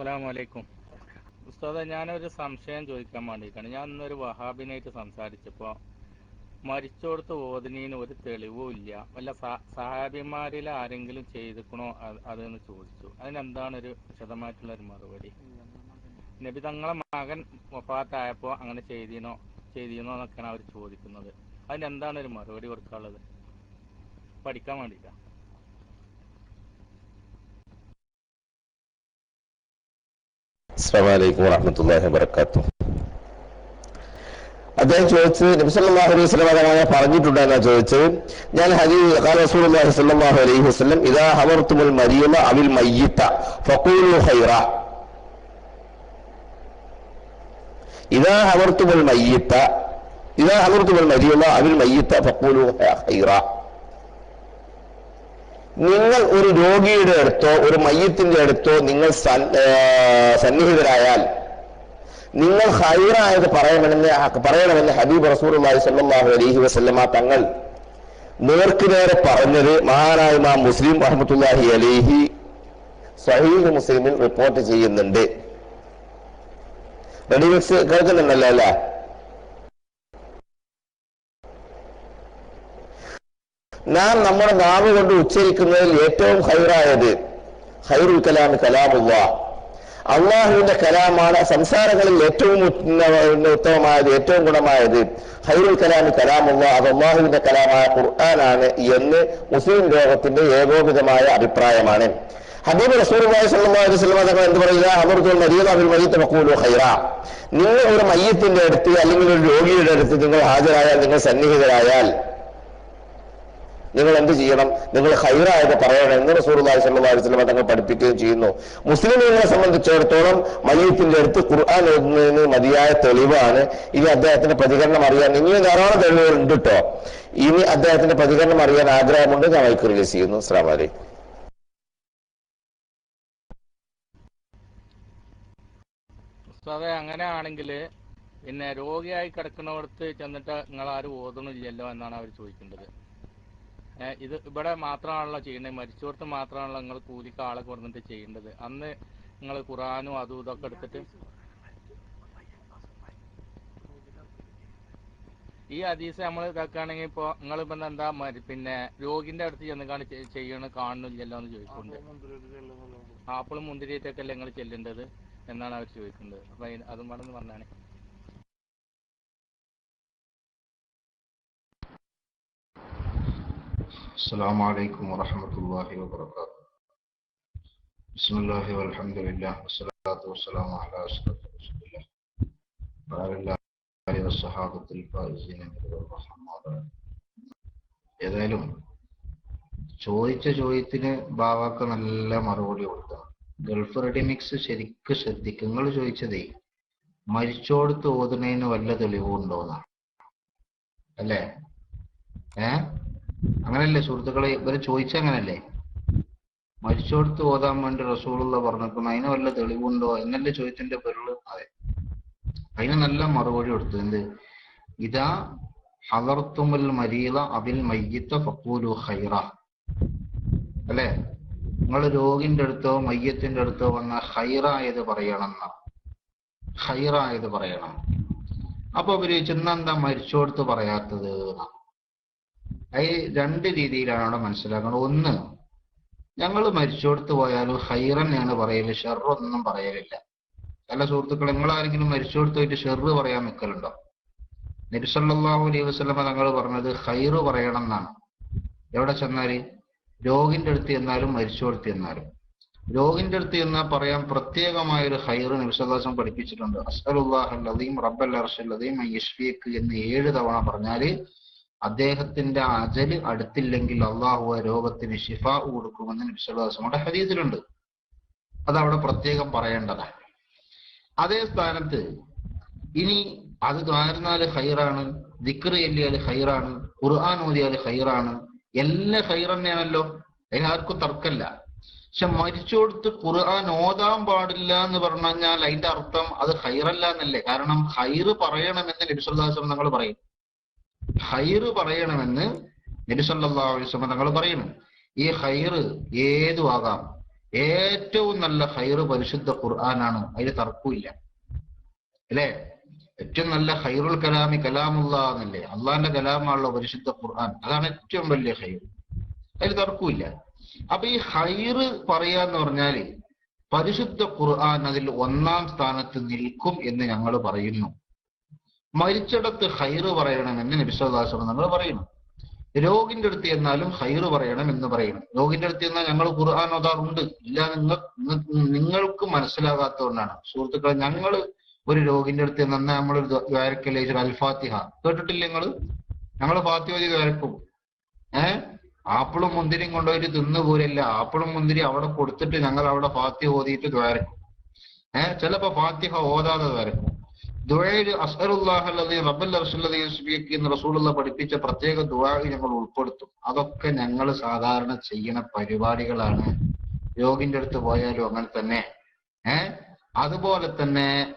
അസ്സലാമു അലൈക്കും. ഉസ്താദ ഞാനൊരു സംശയം ചോദിക്കാൻ വേണ്ടിയിട്ടാണ്. ഞാൻ ഇന്നൊരു വഹാബിനായിട്ട് സംസാരിച്ചപ്പോൾ മരിച്ചോടത്ത് ഓതിനീന് ഒരു തെളിവും ഇല്ല. വല്ല സഹാബിമാരിൽ ആരെങ്കിലും ചെയ്തിക്കണോ അത് അതെന്ന് ചോദിച്ചു. അതിനെന്താണ് ഒരു വിശദമായിട്ടുള്ള ഒരു മറുപടി? നബി തങ്ങളെ മകൻ വഫാത്തായപ്പോൾ അങ്ങനെ ചെയ്തിനോ ചെയ്തിനോ എന്നൊക്കെയാണ് അവർ ചോദിക്കുന്നത്. അതിനെന്താണ് ഒരു മറുപടി കൊടുക്കാനുള്ളത്? പഠിക്കാൻ വേണ്ടിയിട്ടാണ് അസ്സാം വലൈക്കും വാഹമത്തല്ലാഹി വബർക്കാത്തു അദ്ദേഹം ചോദിച്ചത് നബിസല്ലാഹു അലൈഹി വസല്ലം തങ്ങൾ പറഞ്ഞിട്ടുണ്ട് എന്നാ ചോദിച്ചത് ഞാൻ ഹദീ ഖാല റസൂലുള്ളാഹി സ്വല്ലല്ലാഹു അലൈഹി വസല്ലം ഇദാ ഹവർത്തുമുൽ മരിയമ അവിൽ മയ്യിത്ത ഫഖൂലു ഖൈറ ഇദാ ഹവർത്തുമുൽ മയ്യിത്ത ഇദാ ഹവർത്തുമുൽ മരിയമ അവിൽ മയ്യിത്ത ഫഖൂലു ഖൈറ നിങ്ങൾ ഒരു രോഗിയുടെ അടുത്തോ ഒരു മയ്യത്തിന്റെ അടുത്തോ നിങ്ങൾ സന്നിഹിതരായാൽ നിങ്ങൾ ഹൈറായത് പറയണമെന്ന് പറയണമെന്ന് ഹബീബ് റസൂൽ സല്ലാഹു അലൈഹി വസല്ലമ തങ്ങൾ നേർക്ക് നേരെ പറഞ്ഞത് മഹാനായ മുസ്ലിം റഹ്മത്തുള്ളാഹി അലൈഹി സഹീദ് മുസ്ലിമിൽ റിപ്പോർട്ട് ചെയ്യുന്നുണ്ട്. റെഡിമിക്സ് കേൾക്കുന്നുണ്ടല്ലോ അല്ലേ? നാം നമ്മുടെ നാവ് കൊണ്ട് ഉച്ചരിക്കുന്നതിൽ ഏറ്റവും ഹൈറായത് ഹൈറുൽ കലാം കലാമുള്ള. അള്ളാഹുവിന്റെ കലാമാണ് സംസാരങ്ങളിൽ ഏറ്റവും ഉത്തമമായത് ഏറ്റവും ഗുണമായത്. ഹൈറുൽ കലാം കലാമുള്ള അത് അള്ളാഹുവിന്റെ കലാമായ ഖുർആനാണ് എന്ന് മുസ്ലിം ലോകത്തിന്റെ ഏകോപിതമായ അഭിപ്രായമാണ്. ഹബീബ് തങ്ങൾ എന്ത് പറയുക അമർത്തുൽ മരീദ അബിൽ മയ്യിത്ത് ഫഖൂലു ഹൈറ നിങ്ങൾ ഒരു മയ്യത്തിന്റെ അടുത്ത് അല്ലെങ്കിൽ ഒരു രോഗിയുടെ അടുത്ത് നിങ്ങൾ ഹാജരായാൽ നിങ്ങൾ സന്നിഹിതരായാൽ നിങ്ങൾ എന്ത് ചെയ്യണം? നിങ്ങൾ ഹൈറായത് പറയണം. എന്ന് അലൈഹി വസല്ലം തങ്ങൾ പഠിപ്പിക്കുകയും ചെയ്യുന്നു. മുസ്ലിമുകളെ സംബന്ധിച്ചിടത്തോളം മലയത്തിന്റെ അടുത്ത് ഖുർആൻ എഴുതുന്നതിന് മതിയായ തെളിവാണ്. ഇനി അദ്ദേഹത്തിന്റെ പ്രതികരണം അറിയാൻ ഇനിയും ധാരാളം തെളിവുകൾ ഉണ്ട് കേട്ടോ ഇനി അദ്ദേഹത്തിന്റെ പ്രതികരണം അറിയാൻ ആഗ്രഹമുണ്ട്. ഞാൻ മൈക്ക് റിലീസ് ചെയ്യുന്നു. ഉസ്താദെ അങ്ങനെയാണെങ്കിൽ പിന്നെ രോഗിയായി കിടക്കുന്നവർക്ക് ചെന്നിട്ട് നിങ്ങൾ ആരും ഓതണില്ലല്ലോ എന്നാണ് അവർ ചോദിക്കേണ്ടത് ഇത് ഇവിടെ മാത്രമാണല്ലോ ചെയ്യേണ്ടത് മരിച്ചവർക്ക് മാത്രമാണല്ലോ നിങ്ങൾ കൂലിക്ക് ആളെ കൊടുത്തിട്ട് ചെയ്യേണ്ടത്. അന്ന് നിങ്ങൾ ഖുറാനും അതും ഇതൊക്കെ എടുത്തിട്ട് ഈ ഹദീസ് നമ്മൾ ഇതാക്കുകയാണെങ്കിൽ ഇപ്പോൾ ഇപ്പൊ എന്താ പിന്നെ രോഗിന്റെ അടുത്ത് ചെന്നിക്കാണ് ചെയ്യണ കാണുന്നില്ലല്ലോ എന്ന് ചോദിക്കുന്നുണ്ട്. ആപ്പിളും മുന്തിരിയിട്ടൊക്കെ അല്ലേ നിങ്ങൾ ചെല്ലേണ്ടത്? എന്നാണ് അവർ ചോദിക്കുന്നത്. അപ്പൊ അതും പറഞ്ഞാണ് السلام عليكم ورحمة الله وبركاته بسم الله والحمد لله والصلاة والسلام على أشرف رسول الله وعلى الله والصحابة الفائزين بالرحمة ഏതായാലും ചോദിച്ച ചോദ്യത്തിന് ബാവാക്ക് നല്ല മറുപടി കൊടുക്കണം ഗൾഫ് റെഡിമിക്സ് ശരിക്ക് ശ്രദ്ധിക്കും നിങ്ങൾ ചോദിച്ചതേ മരിച്ചോടത്ത് ഓതുന്നതിന് വല്ല തെളിവുണ്ടോന്നാണ് അല്ലേ ഏ അങ്ങനല്ലേ സുഹൃത്തുക്കളെ? ഇവർ ചോദിച്ച അങ്ങനല്ലേ മരിച്ചോടത്ത് ഓതാൻ വേണ്ടി റസൂലുള്ള പറഞ്ഞിരിക്കുന്നു അതിന് വല്ല തെളിവുണ്ടോ? എന്നല്ലേ ചോദിച്ചതിന്റെ പൊരുൾ? അതെ. അതിന് നല്ല മറുപടി കൊടുത്തു. എന്ത്? ഇതാ ഹലർത്തുമുൽ മരീല അബിൽ മയ്യത്ത ഫക്കൂലു ഹൈറ അല്ലെ? നിങ്ങൾ രോഗിന്റെ അടുത്തോ മയ്യത്തിന്റെ അടുത്തോ വന്ന ഹൈറായത് ഹൈറ ഹൈറായത് പറയണം. അപ്പൊ അവർ ചെന്നെന്താ മരിച്ചോടത്ത് പറയാത്തത്? എന്നാ അത് രണ്ട് രീതിയിലാണ് അവിടെ മനസ്സിലാക്കുന്നത്. ഒന്ന് ഞങ്ങൾ മരിച്ചോടത്ത് പോയാലും ഹൈറന്നെയാണ് പറയൽ ഷെറൊന്നും പറയലില്ല. അല്ല സുഹൃത്തുക്കളെ നിങ്ങൾ ആരെങ്കിലും മരിച്ചോടത്ത് പോയിട്ട് ഷെറ് പറയാൻ നിൽക്കലുണ്ടോ നബിസല്ലാഹു അലൈഹി വസ്ലമ തങ്ങൾ പറഞ്ഞത് ഹൈറ് പറയണം എന്നാണ് എവിടെ ചെന്നാൽ? രോഗിന്റെ അടുത്ത് ചെന്നാലും മരിച്ചോടത്ത് ചെന്നാലും. രോഗിന്റെ അടുത്ത് ചെന്നാൽ പറയാൻ പ്രത്യേകമായ ഒരു ഹൈറ് നബിസല്ലാസം പഠിപ്പിച്ചിട്ടുണ്ട്. അസ്അലുല്ലാഹൽ അലീം റബ്ബൽ അർഷൽ അലീം യഷ്ഫിയക്ക് എന്ന് ഏഴ് തവണ പറഞ്ഞാൽ അദ്ദേഹത്തിന്റെ അജൽ അടുത്തില്ലെങ്കിൽ അള്ളാഹു ആ രോഗത്തിന് ഷിഫ കൊടുക്കുമെന്ന് നബിസ്വല്ലാസമുടെ ഹദീസിലുണ്ട്. അത് അവിടെ പ്രത്യേകം പറയേണ്ടതാണ് അതേ സ്ഥാനത്ത് ഇനി അത് കാരണാൽ ഹൈറാണ് ദിക്റ് ചൊല്ലിയാൽ ഹൈറാണ് ഖുർആൻ ഓതിയാൽ ഹൈറാണ് എല്ലാം ഹൈർ തന്നെയാണല്ലോ. അതിനാർക്കും തർക്കമല്ല. പക്ഷെ മരിച്ചോടുത്ത് ഖുർആൻ ഓതാൻ പാടില്ല എന്ന് പറഞ്ഞു കഴിഞ്ഞാൽ അതിന്റെ അർത്ഥം അത് ഹൈറല്ല എന്നല്ലേ? കാരണം ഹൈറ് പറയണമെന്ന് നബിസ്വല്ലാസം നിങ്ങൾ പറയും. ഹൈറ് പറയണമെന്ന് നബി സല്ലല്ലാഹു അലൈഹി തങ്ങൾ പറയുന്നു. ഈ ഹൈറ് ഏതു ആകാം. ഏറ്റവും നല്ല ഹൈറ് പരിശുദ്ധ ഖുർആനാണ്. അതിൽ തർക്കമില്ല അല്ലേ? ഏറ്റവും നല്ല ഹൈറുൽ കലാമി കലാമുള്ള എന്നല്ലേ? അള്ളാന്റെ കലാമാണല്ലോ പരിശുദ്ധ ഖുർആൻ. അതാണ് ഏറ്റവും വലിയ ഹൈർ അതിൽ തർക്കമില്ല അപ്പൊ ഈ ഹൈറ് പറയാന്ന് പറഞ്ഞാൽ പരിശുദ്ധ ഖുർആൻ അതിൽ ഒന്നാം സ്ഥാനത്ത് നിൽക്കും എന്ന് ഞങ്ങൾ പറയുന്നു. മരിച്ചിടത്ത് ഹൈറ് പറയണമെന്ന് നബിസ്വദാശ്രമം നമ്മൾ പറയണം രോഗിന്റെ അടുത്ത് ചെന്നാലും ഹൈറ് പറയണം എന്ന് പറയണം. രോഗിന്റെ അടുത്ത് ചെന്നാൽ ഞങ്ങൾ ഖുർആൻ ഓതാറുണ്ട്. ഇല്ല നിങ്ങൾ നിങ്ങൾക്ക് മനസ്സിലാകാത്തതുകൊണ്ടാണ്. സുഹൃത്തുക്കളെ ഞങ്ങൾ ഒരു രോഗിന്റെ അടുത്ത് നിന്ന് നമ്മൾ ദ്വാരക്കല്ലേ അൽഫാത്തിഹ. കേട്ടിട്ടില്ല നിങ്ങൾ ഞങ്ങൾ ഫാത്തിഹ വേരക്കും ഏഹ് ആപ്പിളും മുന്തിരിയും കൊണ്ടുപോയിട്ട് തിന്നു പോരില്ല? ആപ്പിളും മുന്തിരി അവിടെ കൊടുത്തിട്ട് ഞങ്ങൾ അവിടെ ഫാത്തിഹ ഓതിയിട്ട് വേരക്കും ഏഹ് ചിലപ്പോ ഫാത്തിഹ ഓതാതെ ദ്വാരക്കും അസ്അലുല്ലാഹല്ലദീ റബ്ബൽ റസൂലുള്ള പഠിപ്പിച്ച പ്രത്യേക ദുബായി ഞങ്ങൾ ഉൾപ്പെടുത്തും. അതൊക്കെ ഞങ്ങൾ സാധാരണ ചെയ്യണ പരിപാടികളാണ്. യോഗിന്റെ അടുത്ത് പോയാലും അങ്ങനെ തന്നെ. ഏഹ് അതുപോലെ തന്നെ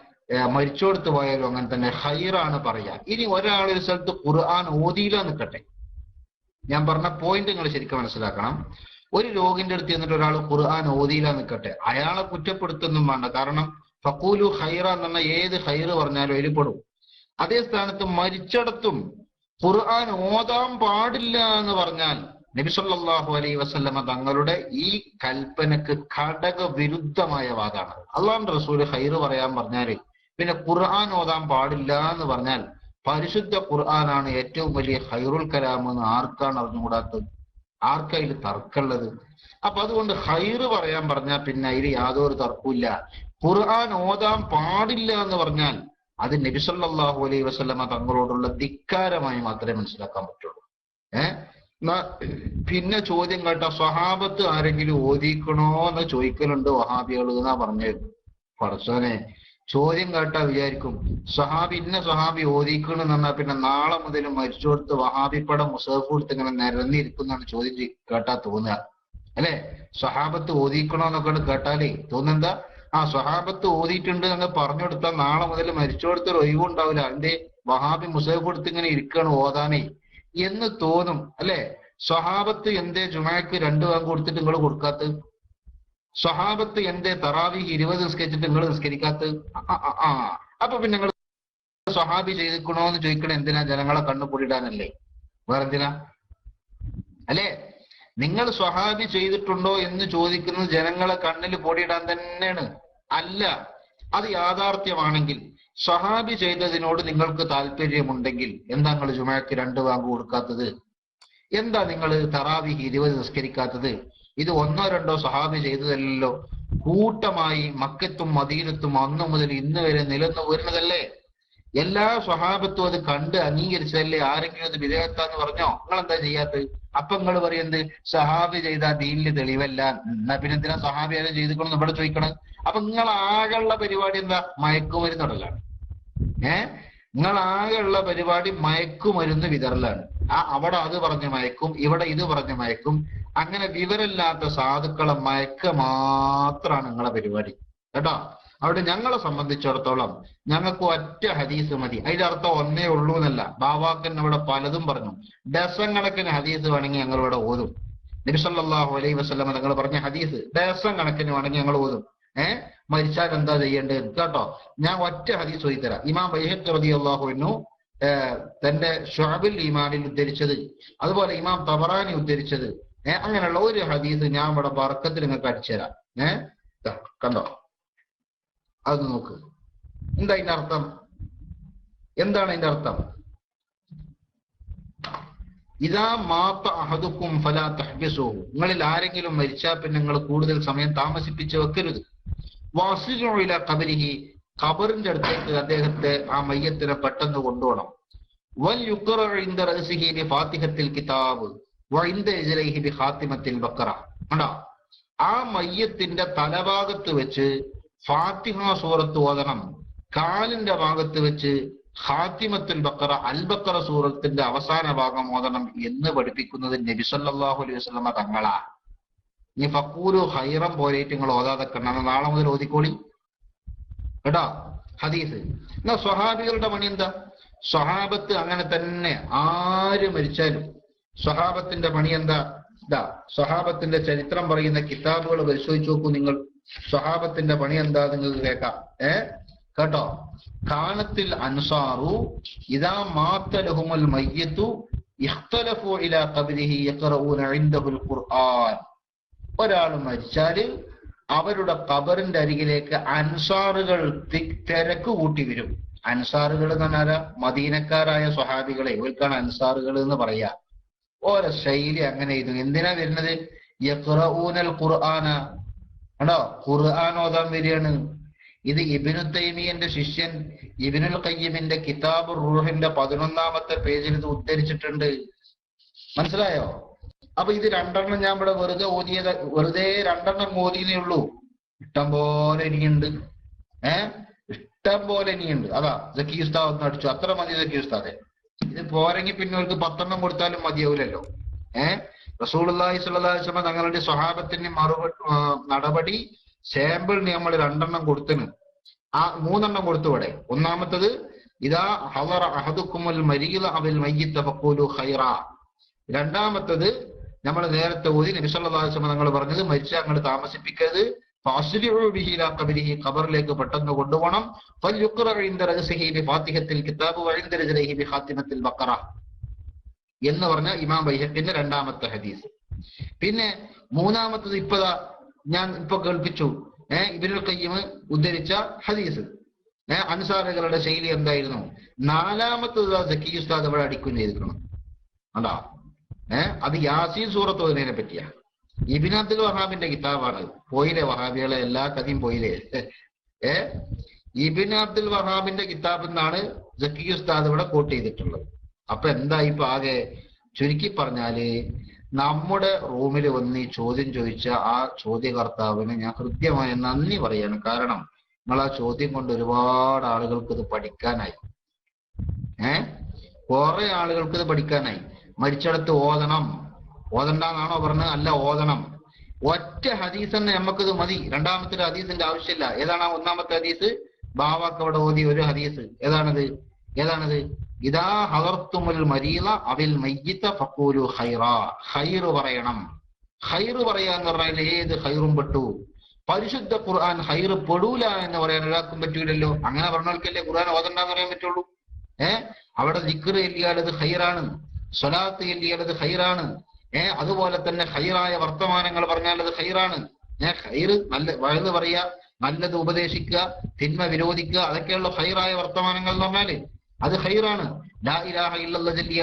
മരിച്ചോടുത്ത് പോയാലും അങ്ങനെ തന്നെ ഹൈറാണ് പറയാ. ഇനി ഒരാൾ ഒരു സ്ഥലത്ത് ഖുർആൻ ഓതിയില്ല നിൽക്കട്ടെ. ഞാൻ പറഞ്ഞ പോയിന്റ് നിങ്ങൾ ശരിക്കും മനസ്സിലാക്കണം. ഒരു രോഗിന്റെ അടുത്ത് ചെന്നിട്ട് ഒരാൾ ഖുർആൻ ഓതിയില്ല നിൽക്കട്ടെ. അയാളെ കുറ്റപ്പെടുത്തൊന്നും വേണ്ട. കാരണം ഫക്കൂലു ഹൈറ എന്ന് പറഞ്ഞാൽ ഏത് ഹൈറ് പറഞ്ഞാലും അതിൽ അതേ സ്ഥാനത്ത് മരിച്ചിടത്തും ഖുർആൻ ഓതാൻ പാടില്ല എന്ന് പറഞ്ഞാൽ നബിസല്ലാഹു അലൈ വസല്ലമ തങ്ങളുടെ ഈ കൽപ്പനക്ക് ഘടക വിരുദ്ധമായ വാദാണ്. അള്ളാഹു റസൂൽ ഹൈറ് പറയാൻ പറഞ്ഞാൽ പിന്നെ ഖുർആൻ ഓതാൻ പാടില്ല എന്ന് പറഞ്ഞാൽ പരിശുദ്ധ ഖുർആനാണ് ഏറ്റവും വലിയ ഹൈറുൽ കലാം എന്ന് ആർക്കാണ് അറിഞ്ഞുകൂടാത്തത്? ആർക്കതിൽ തർക്കമുള്ളത്? അപ്പൊ അതുകൊണ്ട് ഹൈറ് പറയാൻ പറഞ്ഞാൽ പിന്നെ അതിൽ യാതൊരു തർക്കമില്ല ഖുർആൻ ഓതാൻ പാടില്ല എന്ന് പറഞ്ഞാൽ അത് നബി നബിസല്ലാഹു അലൈഹി വസല്ലമ തങ്ങളോടുള്ള ധിക്കാരമായി മാത്രമേ മനസ്സിലാക്കാൻ പറ്റുള്ളൂ. ഏഹ് പിന്നെ ചോദ്യം കേട്ട സ്വഹാബത്ത് ആരെങ്കിലും ഓദിക്കണോ എന്ന് ചോദിക്കലുണ്ട് വഹാബികൾ എന്നാ പറഞ്ഞത് പടച്ചോനെ ചോദ്യം കേട്ടാ വിചാരിക്കും സഹാബി ഇന്ന സഹാബി ഓദിക്കണം എന്നാ പിന്നെ നാളെ മുതൽ മരിച്ചു കൊടുത്ത് വഹാബിപ്പടം മുസഫ് കൊടുത്ത് ഇങ്ങനെ നിരന്നിരിക്കുന്നാണ് ചോദ്യം കേട്ടാ തോന്നുക. അല്ലെ? സ്വഹാബത്ത് ഓദിക്കണോ എന്നൊക്കെ കേട്ടാലേ തോന്നെന്താ ആ സ്വഹാബത്ത് ഓതിയിട്ടുണ്ട് എന്ന് പറഞ്ഞു കൊടുത്താൽ നാളെ മുതൽ മരിച്ചു കൊടുത്ത ഒഴിവ് ഒഴിവുണ്ടാവില്ല. അതിന്റെ വഹാബി മുസഫ് കൊടുത്ത് ഇങ്ങനെ ഇരിക്കണം ഓതാനേ. എന്ന് തോന്നും അല്ലെ? സ്വഹാബത്ത് എന്തേ ജുമാക്ക് രണ്ടു വാങ്ങ് കൊടുത്തിട്ട് നിങ്ങൾ കൊടുക്കാത്ത? സ്വഹാബത്ത് എന്തേ തറാവി ഇരുപത് നിസ്കരിച്ചിട്ട് നിങ്ങൾ നിസ്കരിക്കാത്ത? ആ. അപ്പൊ പിന്നെ നിങ്ങൾ സ്വഹാബി ചെയ്തിക്കണോ എന്ന് ചോദിക്കണ എന്തിനാ ജനങ്ങളെ കണ്ണു പൊടിയിടാനല്ലേ? വേറെന്തിനാ? അല്ലേ? നിങ്ങൾ സ്വഹാബി ചെയ്തിട്ടുണ്ടോ എന്ന് ചോദിക്കുന്നത് ജനങ്ങളെ കണ്ണിൽ പൊടിയിടാൻ തന്നെയാണ്. അല്ല അത് യാഥാർത്ഥ്യമാണെങ്കിൽ സഹാബി ചെയ്തതിനോട് നിങ്ങൾക്ക് താല്പര്യമുണ്ടെങ്കിൽ എന്താ നിങ്ങൾ ജുമാക്ക് രണ്ട് വാങ്ക് കൊടുക്കാത്തത്? എന്താ നിങ്ങൾ തറാവിഹ് ഇരുപത് നിസ്കരിക്കാത്തത്? ഇത് ഒന്നോ രണ്ടോ സഹാബി ചെയ്തതല്ലോ കൂട്ടമായി മക്കത്തും മദീനത്തും അന്നു മുതൽ ഇന്ന് വരെ നിലന്നു വരുന്നതല്ലേ എല്ലാ സ്വഹാബത്തും അത് കണ്ട് അംഗീകരിച്ചതല്ലേ? ആരെങ്കിലും അത് വിധേയത്താന്ന് പറഞ്ഞോ? നിങ്ങൾ എന്താ ചെയ്യാത്തത്? അപ്പൊ നിങ്ങൾ പറയുന്നത് സഹാബി ചെയ്ത ദീനിൽ തെളിവല്ല. എന്നാ പിന്നെ എന്തിനാ സഹാബി ആരും ചെയ്തിക്കണം ഇവിടെ ചോദിക്കണം? അപ്പൊ നിങ്ങൾ ആകെയുള്ള പരിപാടി എന്താ? മയക്കുമരുന്ന് തുടലാണ് ഏ? നിങ്ങൾ ആകെയുള്ള പരിപാടി മയക്കുമരുന്ന് വിതറലാണ്. ആ അവിടെ അത് പറഞ്ഞ് മയക്കും ഇവിടെ ഇത് പറഞ്ഞ് മയക്കും. അങ്ങനെ വിവരമില്ലാത്ത സാധുക്കളെ മയക്ക മാത്രമാണ് നിങ്ങളെ പരിപാടി. കേട്ടോ? അവിടെ ഞങ്ങളെ സംബന്ധിച്ചിടത്തോളം ഞങ്ങൾക്ക് ഒറ്റ ഹദീസ് മതി. അതിന്റെ അർത്ഥം ഒന്നേ ഉള്ളൂ എന്നല്ല. ബാവാക്കൻ അവിടെ പലതും പറഞ്ഞു. ഡസൻ ഹദീസ് വേണമെങ്കിൽ ഞങ്ങൾ ഇവിടെ ഓതും. നബിസല്ലാഹു അലൈഹി വസ്ലമ നിങ്ങൾ പറഞ്ഞ ഹദീസ് ഡസൻ കണക്കിന് വേണമെങ്കിൽ ഞങ്ങൾ ഓതും. ഏഹ് മരിച്ചാൽ എന്താ ചെയ്യേണ്ടത്? കേട്ടോ? ഞാൻ ഒറ്റ ഹദീസ് ചോദിത്തരാം ഇമാം ബൈഹത്ത് റതി അള്ളാഹുവിനു തന്റെ ഷാബിൽ ഈമാനിൽ ഉദ്ധരിച്ചത് അതുപോലെ ഇമാം തബറാനി ഉദ്ധരിച്ചത്. ഏഹ് അങ്ങനെയുള്ള ഒരു ഹദീസ് ഞാൻ ഇവിടെ ബർക്കത്തിൽ നിങ്ങൾക്ക് അടിച്ചുതരാം. ഏഹ് കണ്ടോ? അത് നോക്ക്. എന്താ അതിന്റെ അർത്ഥം? എന്താണ് അതിന്റെ അർത്ഥം? ഇതാ മാത്ത അഹദുക്കും ഫലാ തഹ്ബിസുഹു നിങ്ങളിൽ ആരെങ്കിലും മരിച്ചാൽ പിന്നെ നിങ്ങൾ കൂടുതൽ സമയം താമസിപ്പിച്ച് വെക്കരുത്. വാസുജോയില കബരിഹി ഖബറിന്റെ അടുത്തേക്ക് അദ്ദേഹത്തെ ആ മയ്യത്തിനെ പെട്ടെന്ന് കൊണ്ടുപോകണം. വൽ ബി ഫാത്തിഹത്തിൽ കിതാബ്. വ ഇൻദ ഇജ്ലൈഹി ബി ഖാത്തിമത്തിൽ ബക്കറ. കണ്ടോ? ആ മയ്യത്തിന്റെ തലഭാഗത്ത് വെച്ച് ഫാത്തിഹ സൂറത്ത് ഓതണം. കാലിന്റെ ഭാഗത്ത് വെച്ച് ഹാത്തിമത്തുൽ ബക്കറ അൽ ബക്കറ സൂറത്തിന്റെ അവസാന ഭാഗം ഓതണം എന്ന് പഠിപ്പിക്കുന്നത് നബിസല്ലാഹു അലൈഹി വസ്ലമ തങ്ങളാ. ഇനി ഫക്കൂരു ഹൈറം പോലെയിട്ട് നിങ്ങൾ ഓതാതെ കണ്ണ നാളെ മുതൽ ഓതിക്കോളി. കേട്ടോ ഹദീസ്. എന്നാ സ്വഹാബികളുടെ പണി എന്താ? സ്വഹാബത്ത് അങ്ങനെ തന്നെ ആര് മരിച്ചാലും സ്വഹാബത്തിന്റെ പണി എന്താ? ഇതാ സ്വഹാബത്തിന്റെ ചരിത്രം പറയുന്ന കിതാബുകൾ പരിശോധിച്ചു നോക്കൂ നിങ്ങൾ. സ്വഹാബത്തിന്റെ പണി എന്താ നിങ്ങൾക്ക് കേൾക്കാം. ഏ? കേട്ടോ? കാനത്തിൽ അൻസാറു ഇതാ മാത്തലഹുമൽ മയ്യത്തു ഇഖ്തലഫു ഇലാ ഖബ്രിഹി ഖുർആൻ. ഒരാൾ മരിച്ചാൽ അവരുടെ ഖബറിന്റെ അരികിലേക്ക് അൻസാറുകൾ തിരക്ക് കൂട്ടി വരും. അൻസാറുകൾ എന്ന് പറഞ്ഞാൽ മദീനക്കാരായ സ്വഹാബികളെ. ഇവർക്കാണ് അൻസാറുകൾ എന്ന് പറയാ. ഓരോ ശൈലി അങ്ങനെ ഇത് എന്തിനാ വരുന്നത്? യഖ്റഊനൽ ഖുർആന കണ്ടോ? ഖുർആൻ ഓതാൻ വരികയാണ്. ഇത് ഇബിനു തൈമിയന്റെ ശിഷ്യൻ ഇബിനുൽ ഖയ്യിമിന്റെ കിതാബ് റൂഹിന്റെ പതിനൊന്നാമത്തെ പേജിൽ ഇത് ഉദ്ധരിച്ചിട്ടുണ്ട്. മനസ്സിലായോ? അപ്പൊ ഇത് രണ്ടെണ്ണം ഞാൻ ഇവിടെ വെറുതെ ഓതിയത് വെറുതെ രണ്ടെണ്ണം ഓതിയതേ ഉള്ളൂ. ഇഷ്ടം പോലെ ഇനിയുണ്ട് ഏ? ഇഷ്ടം പോലെ ഇനിയുണ്ട് അതാ ജക്കി ഉസ്താദ് ഒന്ന് അടിച്ചു. അത്ര മതി ജക്കി ഉസ്താദെ. ഇത് പോരെങ്കിൽ പിന്നെ അവർക്ക് പത്തെണ്ണം കൊടുത്താലും മതിയാവില്ലല്ലോ ഏഹ് അലൈഹി വസല്ലം തങ്ങളുടെ സ്വഹാബത്തിന്റെ മറുപടി നടപടി സാമ്പിളിന് നമ്മൾ രണ്ടെണ്ണം കൊടുത്തിന്. ആ മൂന്നെണ്ണം കൊടുത്തു ഇവിടെ. ഒന്നാമത്തത് ഇതാ ഹവർ അഹദുക്കുമുൽ മരിയില അവൽ മയ്യിത്ത ഫഖൂലു ഹൈറ രണ്ടാമത്തത് നമ്മൾ നേരത്തെ ഓതി നബി നിങ്ങൾ പറഞ്ഞത് മരിച്ച അങ്ങോട്ട് താമസിപ്പിക്കരുത്. ഖബറിലേക്ക് പെട്ടെന്ന് കൊണ്ടുപോകണം. ഫൽ യുക്റ ഫാത്തിഹത്തിൽ കിതാബ് വഇൻദ രജലിഹി ബി ബഖറ. എന്ന് പറഞ്ഞ ഇമാം ബൈഹത്തിന്റെ രണ്ടാമത്തെ ഹദീസ്. പിന്നെ മൂന്നാമത്തത് ഇപ്പതാ ഞാൻ ഇപ്പൊ കേൾപ്പിച്ചു. ഏഹ് ഇബിനുൽ ഖയ്യിം ഉദ്ധരിച്ച ഹദീസ്. ഏഹ് അൻസാറുകളുടെ ശൈലി എന്തായിരുന്നു? നാലാമത്തത് സക്കി ഉസ്താദ് ഇവിടെ അടിക്കും ചെയ്തിരിക്കണം അതാ ഏഹ് അത് യാസീൻ സൂറത്ത് ഓതുന്നതിനെ പറ്റിയാ. ഇബിൻ അബ്ദുൽ വഹാബിന്റെ കിതാബാണ്. പോയിലെ വഹാബികളെ? എല്ലാ കഥയും പോയിലെ ഏഹ് ഇബിൻ അബ്ദുൽ വഹാബിന്റെ കിതാബിൽ നിന്നാണ് ജക്കി ഉസ്താദ് ഇവിടെ കോട്ട് ചെയ്തിട്ടുള്ളത്. അപ്പൊ എന്താ ഇപ്പൊ ആകെ ചുരുക്കി പറഞ്ഞാൽ നമ്മുടെ റൂമിൽ വന്ന് ഈ ചോദ്യം ചോദിച്ച ആ ചോദ്യകർത്താവിന് ഞാൻ കൃത്യമായ നന്ദി പറയാണ്. കാരണം നിങ്ങൾ ആ ചോദ്യം കൊണ്ട് ഒരുപാട് ആളുകൾക്ക് ഇത് പഠിക്കാനായി. ഏ? കുറെ ആളുകൾക്ക് ഇത് പഠിക്കാനായി. മരിച്ചടത്ത് ഓതണം. ഓതണ്ടെന്നാണോ പറഞ്ഞത്? അല്ല ഓതണം. ഒറ്റ ഹദീസ് തന്നെ ഇത് മതി. രണ്ടാമത്തെ ഹദീസിന്റെ ആവശ്യമില്ല. ഏതാണ് ഒന്നാമത്തെ ഹദീസ്? ബാവാക്കവിടെ ഓതി ഒരു ഹദീസ്. ഏതാണത്? ഏതാണത്? ഇതാ ഹലർത്തുമുൽ മരീല അവിൽ മയ്യിത്ത ഫക്കൂലു ഹൈറ ഹൈറ് പറയണം. ഹൈറ് പറയാന്ന് പറഞ്ഞാൽ ഏത് ഹൈറും പെട്ടു? പരിശുദ്ധ ഖുർആൻ ഹൈറ് പെടൂല എന്ന് പറയാൻ ഒരാൾക്കും പറ്റൂലല്ലോ. അങ്ങനെ പറഞ്ഞവർക്കല്ലേ ഖുർആൻ ഓതണ്ടെന്ന് പറയാൻ പറ്റുള്ളൂ? ഏഹ് അവിടെ ദിക്റ് എല്ലിയാലത് ഹൈറാണ് സ്വലാത്ത് എല്ലിയാലത് ഹൈറാണ് ഏഹ് അതുപോലെ തന്നെ ഹൈറായ വർത്തമാനങ്ങൾ പറഞ്ഞാലത് ഹൈറാണ് ഏഹ് ഹൈറ് നല്ല വഴുത് പറയുക നല്ലത് ഉപദേശിക്കുക തിന്മ വിരോധിക്കുക അതൊക്കെയുള്ള ഹൈറായ വർത്തമാനങ്ങൾ എന്ന് പറഞ്ഞാൽ. അത് ഹൈറാണ് ലാ ഇലാഹ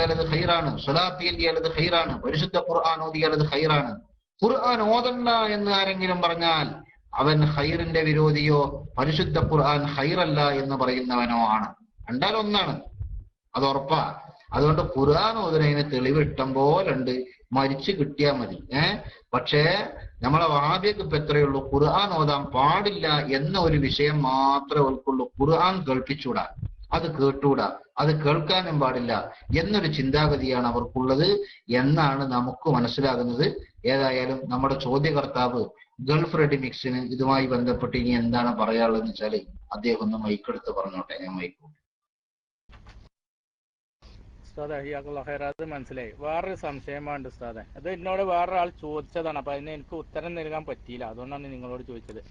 അത് ഹൈറാണ് സ്വലാത്ത് ചൊല്ലിയാൽ ഹൈറാണ് പരിശുദ്ധ ഖുർആൻ ഓതിയാൽ അത് ഹൈറാണ് ഖുർആൻ ഓതണ്ട എന്ന് ആരെങ്കിലും പറഞ്ഞാൽ അവൻ ഹൈറിന്റെ വിരോധിയോ പരിശുദ്ധ ഖുർആൻ ഹൈറല്ല എന്ന് പറയുന്നവനോ ആണ്. രണ്ടാലും ഒന്നാണ്. അത് ഉറപ്പാ. അതുകൊണ്ട് ഖുർആൻ ഓതുന്നതിന് തെളിവ് ഇഷ്ടം പോലെ മരിച്ചു കിട്ടിയാൽ മതി. ഏഹ് പക്ഷേ നമ്മളെ വാദ്യക്ക് ഇപ്പൊ എത്രയേ ഉള്ളൂ? ഖുർആൻ ഓതാൻ പാടില്ല എന്ന ഒരു വിഷയം മാത്രമേ ഉൾക്കൊള്ളൂ. ഖുർആൻ കേൾപ്പിച്ചൂടാ അത് കേട്ടൂടാ. അത് കേൾക്കാനും പാടില്ല. എന്നൊരു ചിന്താഗതിയാണ് അവർക്കുള്ളത് എന്നാണ് നമുക്ക് മനസ്സിലാകുന്നത്. ഏതായാലും നമ്മുടെ ചോദ്യകർത്താവ് ഗൾഫ് റെഡിമിക്സിന് ഇതുമായി ബന്ധപ്പെട്ട് ഇനി എന്താണ് പറയാനുള്ളതെന്ന് വെച്ചാൽ അദ്ദേഹം ഒന്ന് മൈക്കെടുത്ത് പറഞ്ഞോട്ടെ. ഞാൻ മൈക്ക് ഉസ്താദ് അഹിയാക്കുള്ള ഹൈർ അത് മനസ്സിലായി. വേറൊരു സംശയമാണ് ഉസ്താദെ. അത് എന്നോട് വേറൊരാൾ ചോദിച്ചതാണ്. അപ്പൊ അതിന് എനിക്ക് ഉത്തരം നൽകാൻ പറ്റിയില്ല. അതുകൊണ്ടാണ് നിങ്ങളോട് ചോദിച്ചത്.